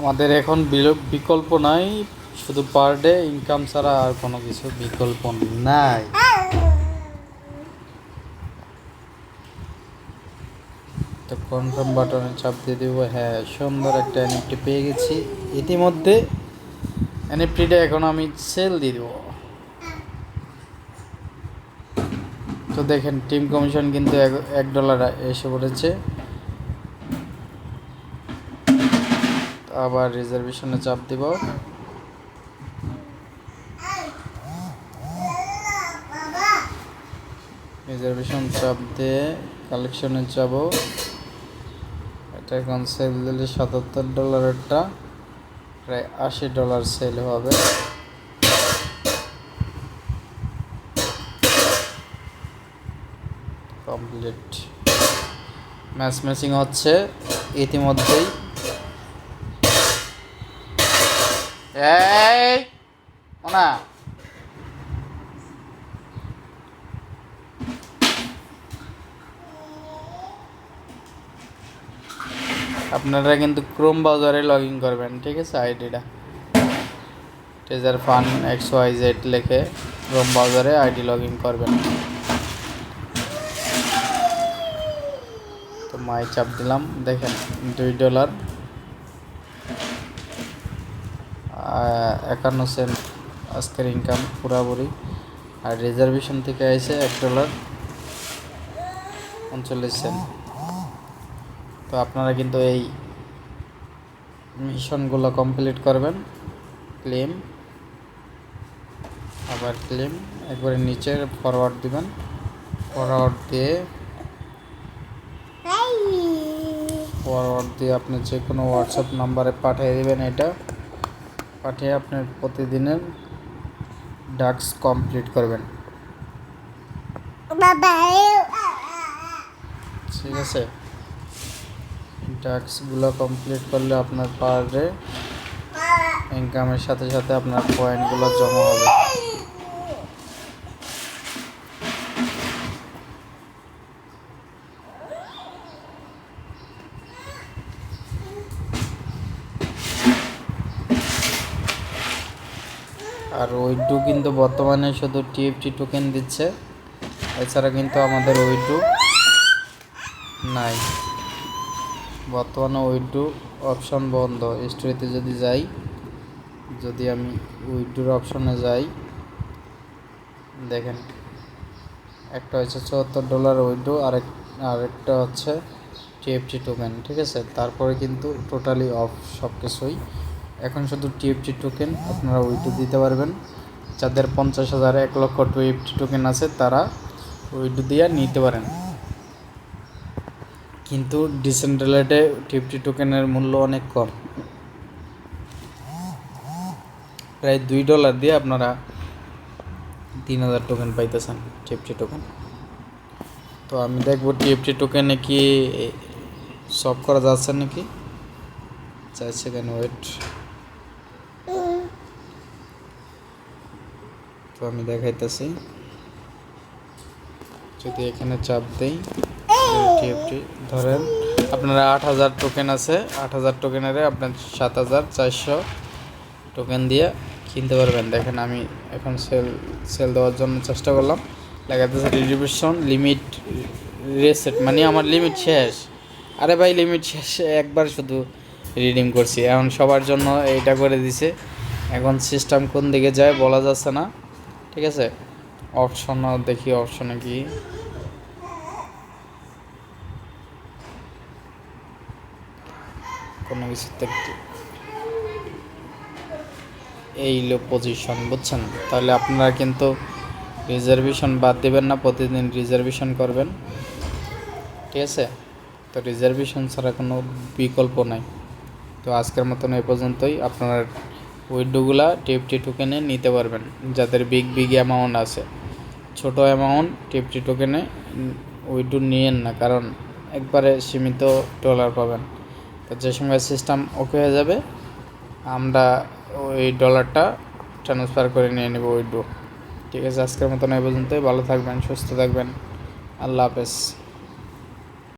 আমাদের এখন বিকল্প নাই, শুধু পার ডে ইনকাম ছাড়া আর কোনো কিছু বিকল্প নাই। তো কনফার্ম বাটনে চাপ দিয়ে দিব। হ্যাঁ সুন্দর একটা এনএফটি পেয়ে গেছি। ইতিমধ্যে এনএফটিটা এখন আমি সেল দিয়ে দেবো। তো দেখেন টিম কমিশন কিন্তু এক ডলার এসে পড়েছে। আবার রিজার্ভেশনে চাপ দিব। রিজার্ভেশন চাপ দিয়ে কালেকশনে যাব। এটা এখন সেল দিলে সাতাত্তর ডলারেরটা প্রায় আশি ডলার সেল হবে। কমপ্লিট ম্যাচ ম্যাচিং হচ্ছে ইতিমধ্যেই। এই না আপনারা কিন্তু ক্রোম ব্রাউজারে লগ ইন করবেন, ঠিক আছে, আইডিটা? Teaser fun X Y Z লিখে ক্রোম ব্রাউজারে আইডি লগ ইন করবেন। তো মাই চাপ দিলাম, দেখেন, দুই ডলার। একান্ন সেন্ট আজকের ইনকাম পুরাপুরি। আর রিজার্ভেশন থেকে আইছে এক ডলার উনচল্লিশ সেন্ট। তো আপনারা কিন্তু এই মিশনগুলো কমপ্লিট করবেন। ক্লেম আবার ক্লেম একবারে নিচে ফরওয়ার্ড দিবেন। ফরওয়ার্ড দিয়ে ফরওয়ার্ড দিয়ে আপনি যে কোনো হোয়াটসঅ্যাপ নাম্বারে পাঠিয়ে দেবেন এটা। পাঠিয়ে আপনার প্রতিদিনের ডাক্স কমপ্লিট করবেন। ঠিক আছে। টাস্কগুলো কমপ্লিট করলে আপনার পার ডে ইনকামের সাথে সাথে আপনার পয়েন্টগুলো জমা হবে। আর ওইটু কিন্তু বর্তমানে শুধু টিএফটি টোকেন দিচ্ছে। এছাড়া কিন্তু আমাদের ওইটু নাই। বর্তমানে উইড্রো অপশন বন্ধ। স্টোরিতে যদি যাই, যদি আমি উইড্রোর অপশনে যাই, দেখেন, একটা হচ্ছে চুয়াত্তর ডলার উইড্রো আরেক, আরেকটা হচ্ছে টিএফটি টোকেন ঠিক আছে? তারপরে কিন্তু টোটালি অফ সব কিছুই এখন শুধু টিএফটি টোকেন আপনারা উইড্রো দিতে পারবেন। যাদের পঞ্চাশ হাজার, এক লক্ষ টিএফটি টোকেন আছে, তারা উইড্রো দিয়ে নিতে পারেন। কিন্তু ডিসেন্ট্রালেটে টিপটি টোকেনের মূল্য অনেক কম। প্রায় দুই ডলার দিয়ে আপনারা তিন হাজার টোকেন পাইতেছেন টিপটি টোকেন তো আমি দেখব টিএফটি টোকেনে কি সব করা যাচ্ছে নাকি? চার সেকেন্ড ওয়েট তো আমি দেখাইতেছি। যদি এখানে চাপ দেই টিএফটি ধরেন আপনারা আট হাজার টোকেন আছে, আট হাজার টোকেনের আপনার সাত হাজার চারশো টোকেন দিয়ে কিনতে পারবেন। দেখেন আমি এখন সেল সেল দেওয়ার জন্য চেষ্টা করলাম। লেখাতেছে রিডিভিশন লিমিট রেসেট মানে আমার লিমিট শেষ। আরে ভাই লিমিট শেষ, একবার শুধু রিডিম করছি। এখন সবার জন্য এইটা করে দিছে। এখন সিস্টেম কোন দিকে যায় বলা যাচ্ছে না। ঠিক আছে? অপশন দেখি অপশনে কি। কোনো কিছুতে এই লো পজিশন বুঝছেন? তাহলে আপনারা কিন্তু রিজার্ভেশন বাদ দেবেন না, প্রতিদিন রিজার্ভেশন করবেন। ঠিক আছে? তো রিজার্ভেশন ছাড়া কোনো বিকল্প নাই। তো আজকের মতন এই পর্যন্তই। আপনারা উইডোগুলা টিএফটি টোকেনে নিতে পারবেন, যাদের বিগ বিগ অ্যামাউন্ট আছে। ছোট অ্যামাউন্ট টিএফটি টোকেনে উইডো নিয়েন না, কারণ একবারে সীমিত ডলার পাবেন। তো যে সময় সিস্টেম ওকে হয়ে যাবে, আমরা ওই ডলারটা ট্রান্সফার করে নিয়ে নেব উইড্রো ঠিক আছে, আজকের মতন এই পর্যন্তই। ভালো থাকবেন, সুস্থ থাকবেন। আল্লাহ হাফেজ।